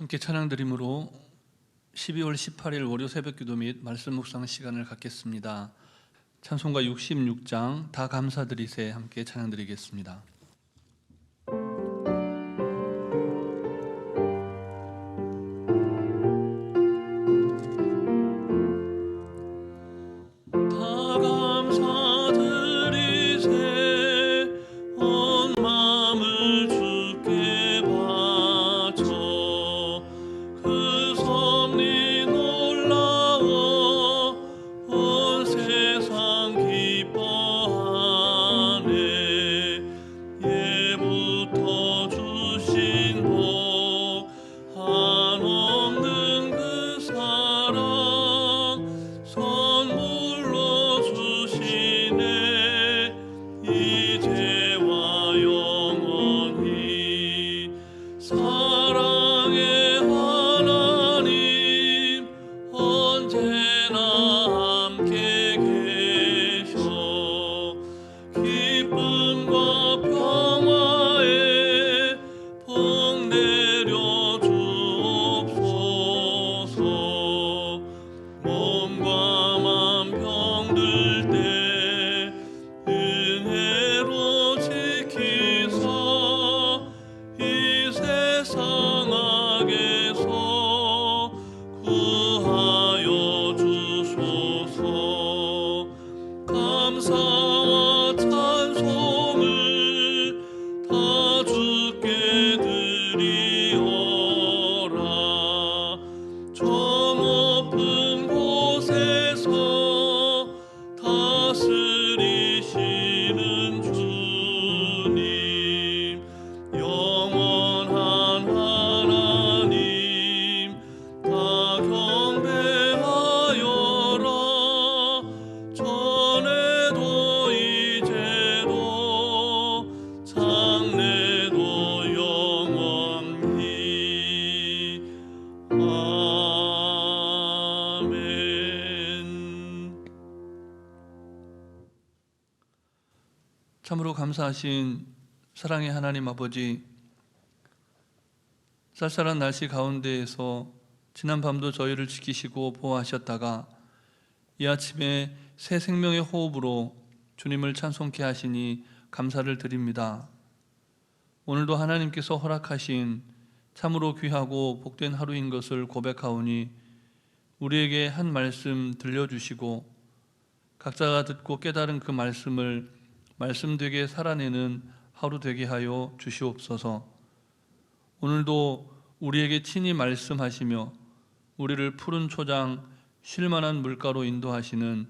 함께 찬양 드림으로 12월 18일 월요 새벽 기도 및 말씀 묵상 시간을 갖겠습니다. 찬송가 66장 다 감사드리세 함께 찬양 드리겠습니다. 감사하신 사랑의 하나님 아버지 쌀쌀한 날씨 가운데에서 지난 밤도 저희를 지키시고 보호하셨다가 이 아침에 새 생명의 호흡으로 주님을 찬송케 하시니 감사를 드립니다. 오늘도 하나님께서 허락하신 참으로 귀하고 복된 하루인 것을 고백하오니 우리에게 한 말씀 들려주시고 각자가 듣고 깨달은 그 말씀을 말씀 되게 살아내는 하루 되게 하여 주시옵소서. 오늘도 우리에게 친히 말씀하시며 우리를 푸른 초장 쉴만한 물가로 인도하시는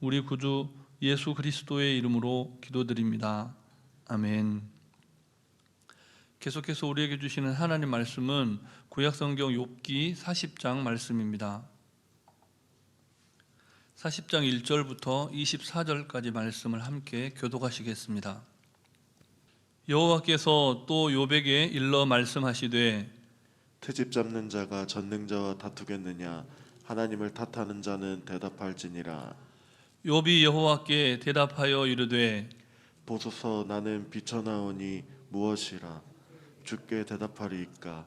우리 구주 예수 그리스도의 이름으로 기도드립니다. 아멘. 계속해서 우리에게 주시는 하나님 말씀은 구약성경 욥기 40장 말씀입니다. 40장 1절부터 24절까지 말씀을 함께 교독하시겠습니다. 여호와께서 또 욥에게 일러 말씀하시되 트집 잡는 자가 전능자와 다투겠느냐? 하나님을 탓하는 자는 대답할지니라. 욥이 여호와께 대답하여 이르되 보소서 나는 비쳐나오니 무엇이라? 주께 대답하리이까?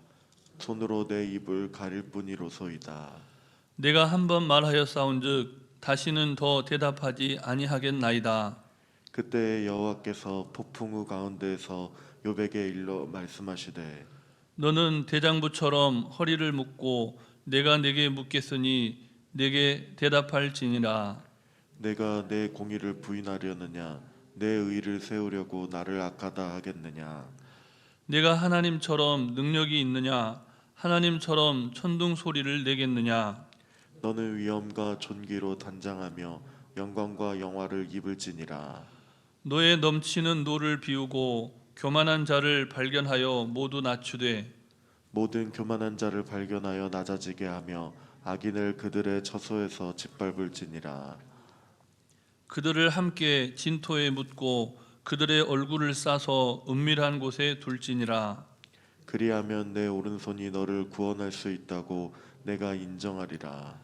손으로 내 입을 가릴 뿐이로소이다. 내가 한 번 말하여 싸운즉 다시는 더 대답하지 아니하겠나이다. 그때 여호와께서 폭풍 우 가운데에서 욥에게 일러 말씀하시되 너는 대장부처럼 허리를 묶고 내가 내게 묻겠으니 내게 대답할지니라. 내가 내 공의를 부인하려느냐 내 의를 세우려고 나를 악하다 하겠느냐 내가 하나님처럼 능력이 있느냐? 하나님처럼 천둥 소리를 내겠느냐? 너는 위엄과 존귀로 단장하며 영광과 영화를 입을지니라. 너의 넘치는 노를 비우고 교만한 자를 발견하여 모두 낮추되 모든 교만한 자를 발견하여 낮아지게 하며 악인을 그들의 처소에서 짓밟을지니라. 그들을 함께 진토에 묻고 그들의 얼굴을 싸서 은밀한 곳에 둘지니라. 그리하면 내 오른손이 너를 구원할 수 있다고 내가 인정하리라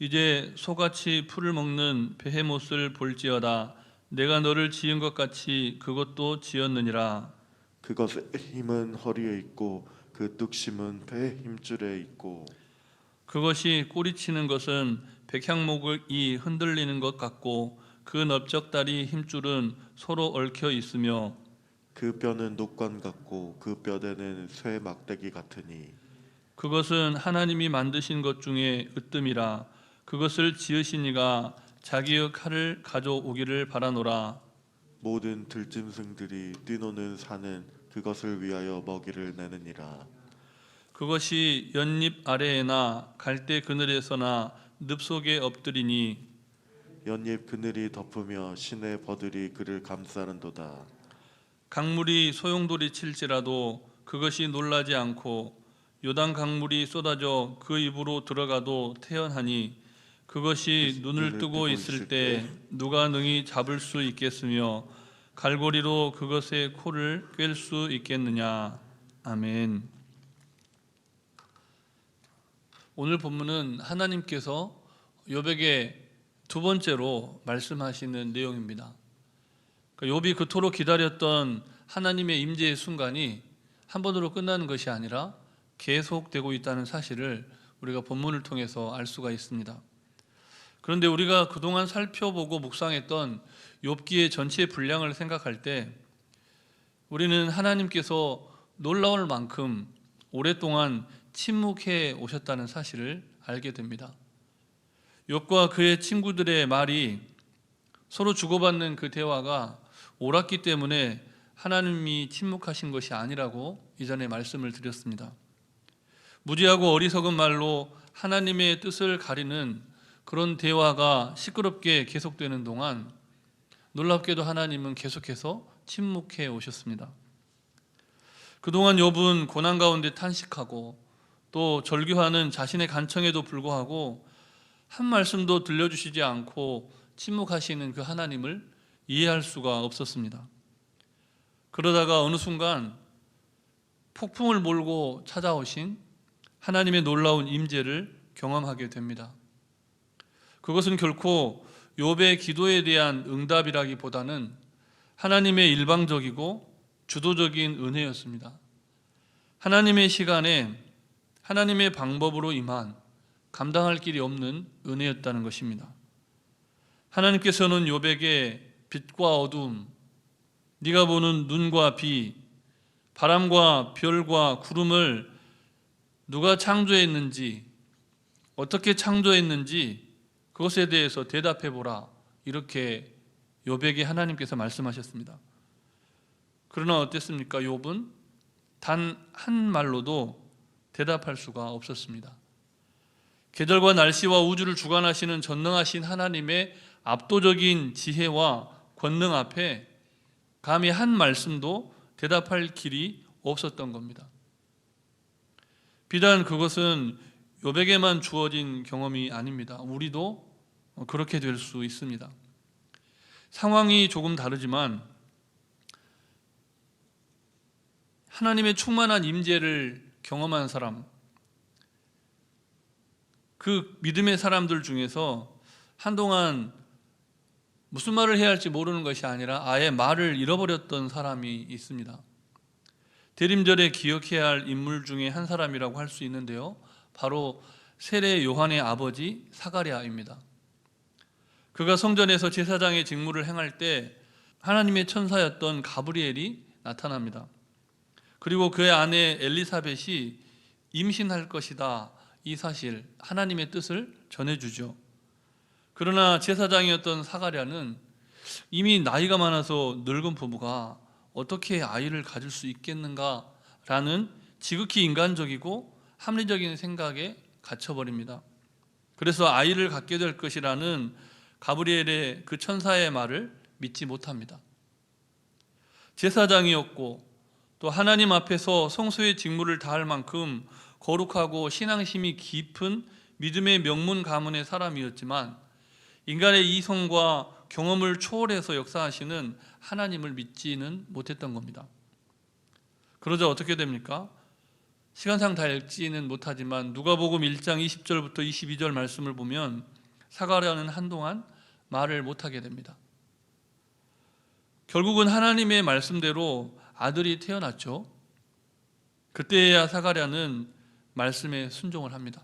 이제 소같이 풀을 먹는 베헤못을 볼지어다. 내가 너를 지은 것 같이 그것도 지었느니라. 그것의 힘은 허리에 있고 그 뚝심은 배 힘줄에 있고. 그것이 꼬리치는 것은 백향목이 흔들리는 것 같고 그 넓적다리 힘줄은 서로 얽혀 있으며 그 뼈는 녹관 같고 그 뼈대는 쇠 막대기 같으니. 그것은 하나님이 만드신 것 중에 으뜸이라 그것을 지으신 이가 자기의 칼을 가져오기를 바라노라. 모든 들짐승들이 뛰노는 산은 그것을 위하여 먹이를 내느니라. 그것이 연잎 아래에나 갈대 그늘에서나 늪 속에 엎드리니 연잎 그늘이 덮으며 시내 버들이 그를 감싸는도다. 강물이 소용돌이 칠지라도 그것이 놀라지 않고 요단 강물이 쏟아져 그 입으로 들어가도 태연하니 그것이 눈을 뜨고 있을 때 누가 능히 잡을 수 있겠으며 갈고리로 그것의 코를 꿰 수 있겠느냐 아멘. 오늘 본문은 하나님께서 요백에 두 번째로 말씀하시는 내용입니다. 그러니까 욥이 그토록 기다렸던 하나님의 임재의 순간이 한 번으로 끝나는 것이 아니라 계속되고 있다는 사실을 우리가 본문을 통해서 알 수가 있습니다. 그런데 우리가 그동안 살펴보고 묵상했던 욥기의 전체 분량을 생각할 때 우리는 하나님께서 놀라울 만큼 오랫동안 침묵해 오셨다는 사실을 알게 됩니다. 욥과 그의 친구들의 말이 서로 주고받는 그 대화가 옳았기 때문에 하나님이 침묵하신 것이 아니라고 이전에 말씀을 드렸습니다. 무지하고 어리석은 말로 하나님의 뜻을 가리는 그런 대화가 시끄럽게 계속되는 동안 놀랍게도 하나님은 계속해서 침묵해 오셨습니다. 그동안 욥은 고난 가운데 탄식하고 또 절규하는 자신의 간청에도 불구하고 한 말씀도 들려주시지 않고 침묵하시는 그 하나님을 이해할 수가 없었습니다. 그러다가 어느 순간 폭풍을 몰고 찾아오신 하나님의 놀라운 임재를 경험하게 됩니다. 그것은 결코 욥의 기도에 대한 응답이라기보다는 하나님의 일방적이고 주도적인 은혜였습니다. 하나님의 시간에 하나님의 방법으로 임한 감당할 길이 없는 은혜였다는 것입니다. 하나님께서는 욥에게 빛과 어둠, 네가 보는 눈과 비, 바람과 별과 구름을 누가 창조했는지, 어떻게 창조했는지 그것에 대해서 대답해 보라. 이렇게 욥에게 하나님께서 말씀하셨습니다. 그러나 어땠습니까? 욥은 단 한 말로도 대답할 수가 없었습니다. 계절과 날씨와 우주를 주관하시는 전능하신 하나님의 압도적인 지혜와 권능 앞에 감히 한 말씀도 대답할 길이 없었던 겁니다. 비단 그것은 요백에만 주어진 경험이 아닙니다. 우리도 그렇게 될 수 있습니다. 상황이 조금 다르지만 하나님의 충만한 임재를 경험한 사람, 그 믿음의 사람들 중에서 한동안 무슨 말을 해야 할지 모르는 것이 아니라 아예 말을 잃어버렸던 사람이 있습니다. 대림절에 기억해야 할 인물 중에 한 사람이라고 할 수 있는데요. 바로 세례 요한의 아버지 사가랴입니다. 그가 성전에서 제사장의 직무를 행할 때 하나님의 천사였던 가브리엘이 나타납니다. 그리고 그의 아내 엘리사벳이 임신할 것이다. 이 사실 하나님의 뜻을 전해주죠. 그러나 제사장이었던 사가랴는 이미 나이가 많아서 늙은 부부가 어떻게 아이를 가질 수 있겠는가라는 지극히 인간적이고 합리적인 생각에 갇혀버립니다. 그래서 아이를 갖게 될 것이라는 가브리엘의 그 천사의 말을 믿지 못합니다. 제사장이었고 또 하나님 앞에서 성소의 직무를 다할 만큼 거룩하고 신앙심이 깊은 믿음의 명문 가문의 사람이었지만 인간의 이성과 경험을 초월해서 역사하시는 하나님을 믿지는 못했던 겁니다. 그러자 어떻게 됩니까? 시간상 다 읽지는 못하지만 누가복음 1장 20절부터 22절 말씀을 보면 사가랴는 한동안 말을 못하게 됩니다. 결국은 하나님의 말씀대로 아들이 태어났죠. 그때야 사가랴는 말씀에 순종을 합니다.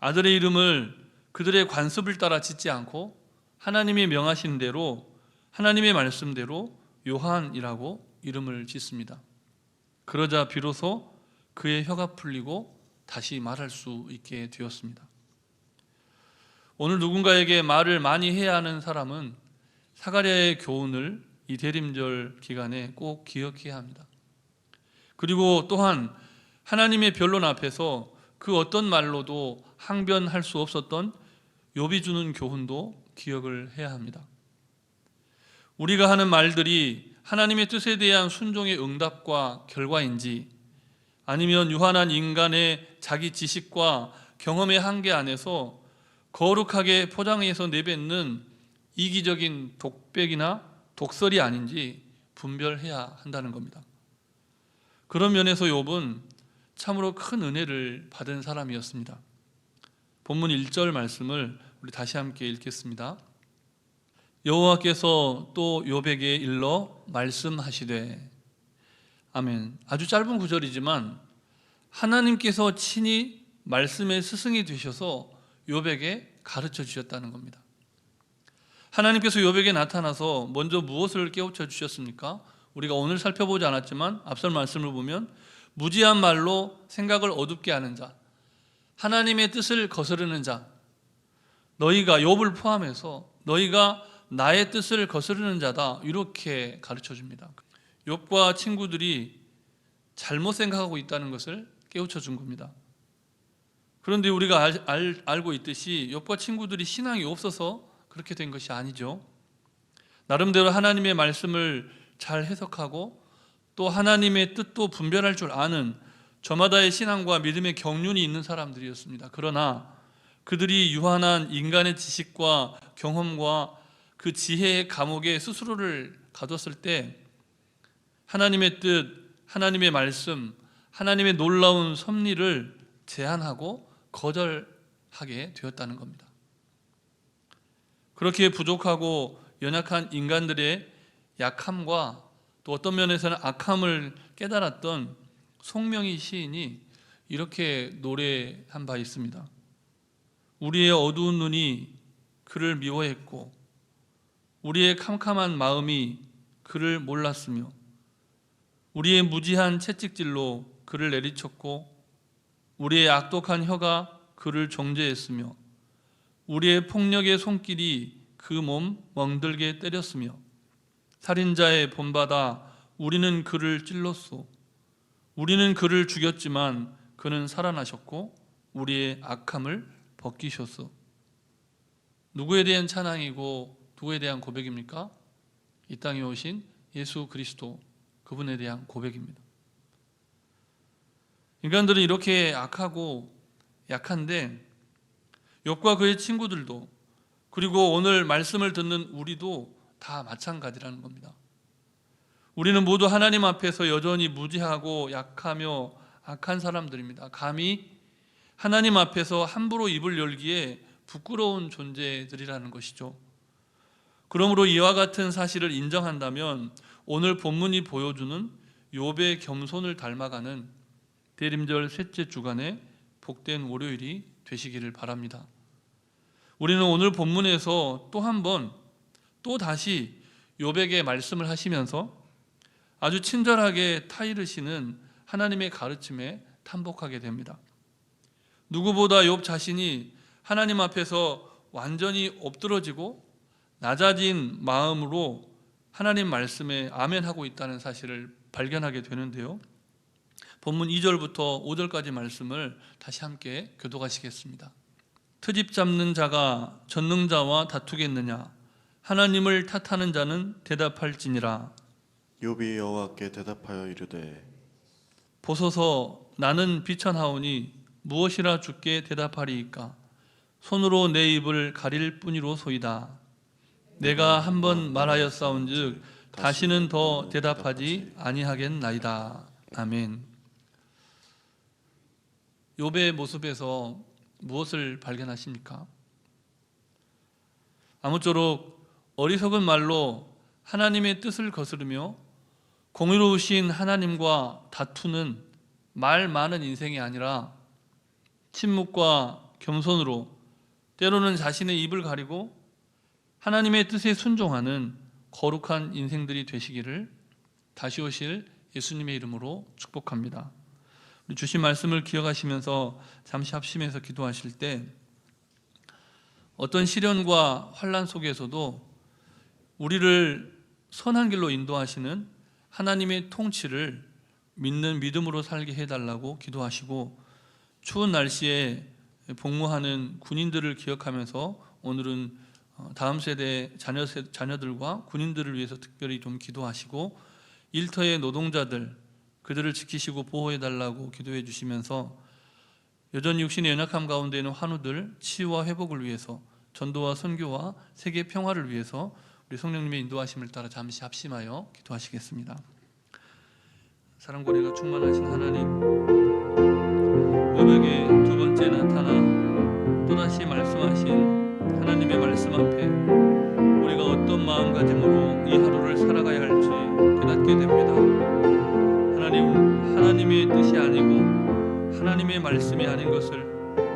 아들의 이름을 그들의 관습을 따라 짓지 않고 하나님이 명하신 대로 하나님의 말씀대로 요한이라고 이름을 짓습니다. 그러자 비로소 그의 혀가 풀리고 다시 말할 수 있게 되었습니다. 오늘 누군가에게 말을 많이 해야 하는 사람은 사가랴의 교훈을 이 대림절 기간에 꼭 기억해야 합니다. 그리고 또한 하나님의 변론 앞에서 그 어떤 말로도 항변할 수 없었던 욥이 주는 교훈도 기억을 해야 합니다. 우리가 하는 말들이 하나님의 뜻에 대한 순종의 응답과 결과인지 아니면 유한한 인간의 자기 지식과 경험의 한계 안에서 거룩하게 포장해서 내뱉는 이기적인 독백이나 독설이 아닌지 분별해야 한다는 겁니다. 그런 면에서 욥은 참으로 큰 은혜를 받은 사람이었습니다. 본문 1절 말씀을 우리 다시 함께 읽겠습니다. 여호와께서 또 욥에게 일러 말씀하시되 아멘. 아주 짧은 구절이지만 하나님께서 친히 말씀의 스승이 되셔서 욥에게 가르쳐 주셨다는 겁니다. 하나님께서 욥에게 나타나서 먼저 무엇을 깨우쳐 주셨습니까? 우리가 오늘 살펴보지 않았지만 앞설 말씀을 보면 무지한 말로 생각을 어둡게 하는 자, 하나님의 뜻을 거스르는 자, 너희가 욥을 포함해서 너희가 나의 뜻을 거스르는 자다 이렇게 가르쳐 줍니다. 욥과 친구들이 잘못 생각하고 있다는 것을 깨우쳐 준 겁니다. 그런데 우리가 알, 알, 알고 있듯이 욥과 친구들이 신앙이 없어서 그렇게 된 것이 아니죠. 나름대로 하나님의 말씀을 잘 해석하고 또 하나님의 뜻도 분별할 줄 아는 저마다의 신앙과 믿음의 경륜이 있는 사람들이었습니다. 그러나 그들이 유한한 인간의 지식과 경험과 그 지혜의 감옥에 스스로를 가뒀을 때 하나님의 뜻, 하나님의 말씀, 하나님의 놀라운 섭리를 제한하고 거절하게 되었다는 겁니다. 그렇게 부족하고 연약한 인간들의 약함과 또 어떤 면에서는 악함을 깨달았던 송명희 시인이 이렇게 노래한 바 있습니다. 우리의 어두운 눈이 그를 미워했고 우리의 캄캄한 마음이 그를 몰랐으며 우리의 무지한 채찍질로 그를 내리쳤고 우리의 악독한 혀가 그를 정죄했으며 우리의 폭력의 손길이 그 몸 멍들게 때렸으며 살인자의 본받아 우리는 그를 찔렀소 우리는 그를 죽였지만 그는 살아나셨고 우리의 악함을 벗기셨소 누구에 대한 찬양이고 누구에 대한 고백입니까? 이 땅에 오신 예수 그리스도 그분에 대한 고백입니다. 인간들은 이렇게 악하고 약한데 욥과 그의 친구들도 그리고 오늘 말씀을 듣는 우리도 다 마찬가지라는 겁니다. 우리는 모두 하나님 앞에서 여전히 무지하고 약하며 악한 사람들입니다. 감히 하나님 앞에서 함부로 입을 열기에 부끄러운 존재들이라는 것이죠. 그러므로 이와 같은 사실을 인정한다면 오늘 본문이 보여주는 욥의 겸손을 닮아가는 대림절 셋째 주간의 복된 월요일이 되시기를 바랍니다. 우리는 오늘 본문에서 또 한 번 또 다시 욥에게 말씀을 하시면서 아주 친절하게 타이르시는 하나님의 가르침에 탐복하게 됩니다. 누구보다 욥 자신이 하나님 앞에서 완전히 엎드러지고 낮아진 마음으로 하나님 말씀에 아멘하고 있다는 사실을 발견하게 되는데요. 본문 2절부터 5절까지 말씀을 다시 함께 교독하시겠습니다. 트집 잡는 자가 전능자와 다투겠느냐? 하나님을 탓하는 자는 대답할지니라. 욥이 여호와께 대답하여 이르되 보소서 나는 비천하오니 무엇이라 주께 대답하리이까? 손으로 내 입을 가릴 뿐이로소이다. 내가 한 번 말하였사온즉 다시는 더 대답하지 아니하겠나이다. 아멘. 욥의 모습에서 무엇을 발견하십니까? 아무쪼록 어리석은 말로 하나님의 뜻을 거스르며 공의로우신 하나님과 다투는 말 많은 인생이 아니라 침묵과 겸손으로 때로는 자신의 입을 가리고 하나님의 뜻에 순종하는 거룩한 인생들이 되시기를 다시 오실 예수님의 이름으로 축복합니다. 주신 말씀을 기억하시면서 잠시 합심해서 기도하실 때 어떤 시련과 환란 속에서도 우리를 선한 길로 인도하시는 하나님의 통치를 믿는 믿음으로 살게 해달라고 기도하시고 추운 날씨에 복무하는 군인들을 기억하면서 오늘은 어, 다음 세대 자녀 세, 자녀들과 군인들을 위해서 특별히 좀 기도하시고 일터의 노동자들 그들을 지키시고 보호해 달라고 기도해 주시면서 여전히 육신의 연약함 가운데 있는 환우들 치유와 회복을 위해서 전도와 선교와 세계 평화를 위해서 우리 성령님의 인도하심을 따라 잠시 합심하여 기도하시겠습니다. 사랑과 은혜가 충만하신 하나님 여백에 두 번째 나타나 또다시 말씀하신 하나님의 말씀 앞에 우리가 어떤 마음가짐으로 이 하루를 살아가야 할지 깨닫게 됩니다. 하나님 하나님의 뜻이 아니고 하나님의 말씀이 아닌 것을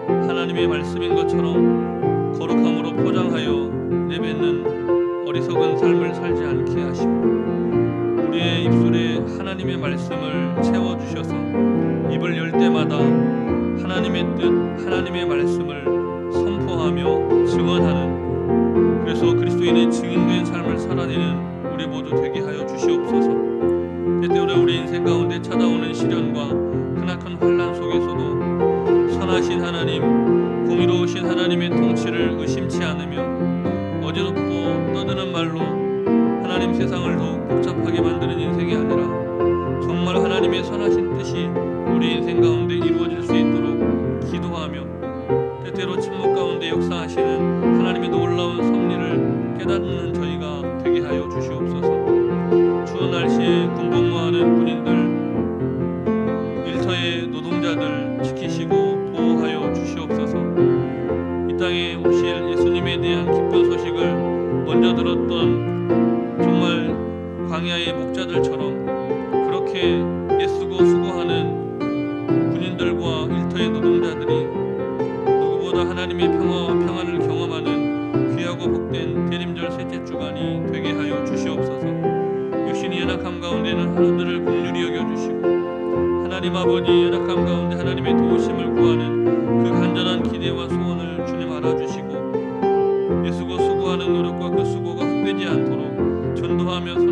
하나님의 말씀인 것처럼 거룩함으로 포장하여 내뱉는 어리석은 삶을 살지 않게 하시고 우리의 입술에 하나님의 말씀을 채워 주셔서 입을 열 때마다 하나님의 뜻, 하나님의 말씀을 선포하며 증언하는 그래서 그리스도인의 증인된 삶을 살아내는 우리 모두 되게 하여 주시옵소서. 때때로 우리 인생 가운데 찾아오는 시련과 크나큰 환란 속에서도 선하신 하나님, 공의로우신 하나님의 통치를 의심치 않으며 누구보다 하나님의 평화와 평안을 경험하는 귀하고 복된 대림절 셋째 주간이 되게 하여 주시옵소서. 육신이 연약함 가운데는 하나님을 긍휼히 여겨 주시고 하나님 아버지 연약함 가운데 하나님의 도우심을 구하는 그 간절한 기대와 소원을 주님 알아주시고 예수고 수고하는 노력과 그 수고가 헛되지 않도록 전도하며 선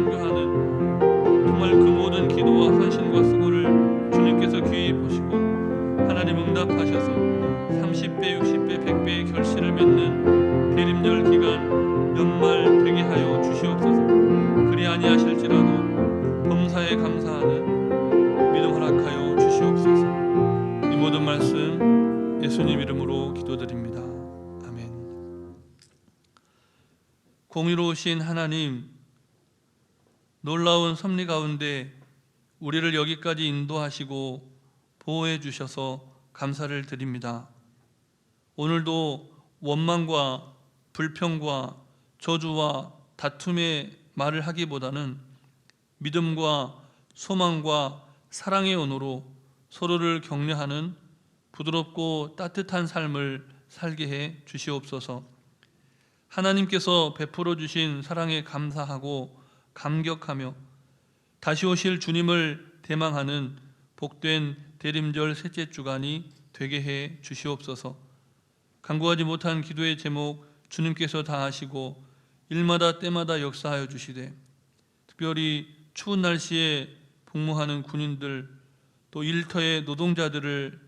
예수님 이름으로 기도드립니다. 아멘. 공의로우신 하나님 놀라운 섭리 가운데 우리를 여기까지 인도하시고 보호해 주셔서 감사를 드립니다. 오늘도 원망과 불평과 저주와 다툼의 말을 하기보다는 믿음과 소망과 사랑의 언어로 서로를 격려하는 부드럽고 따뜻한 삶을 살게 해 주시옵소서. 하나님께서 베풀어 주신 사랑에 감사하고 감격하며 다시 오실 주님을 대망하는 복된 대림절 셋째 주간이 되게 해 주시옵소서. 간구하지 못한 기도의 제목 주님께서 다 하시고 일마다 때마다 역사하여 주시되 특별히 추운 날씨에 복무하는 군인들 또 일터의 노동자들을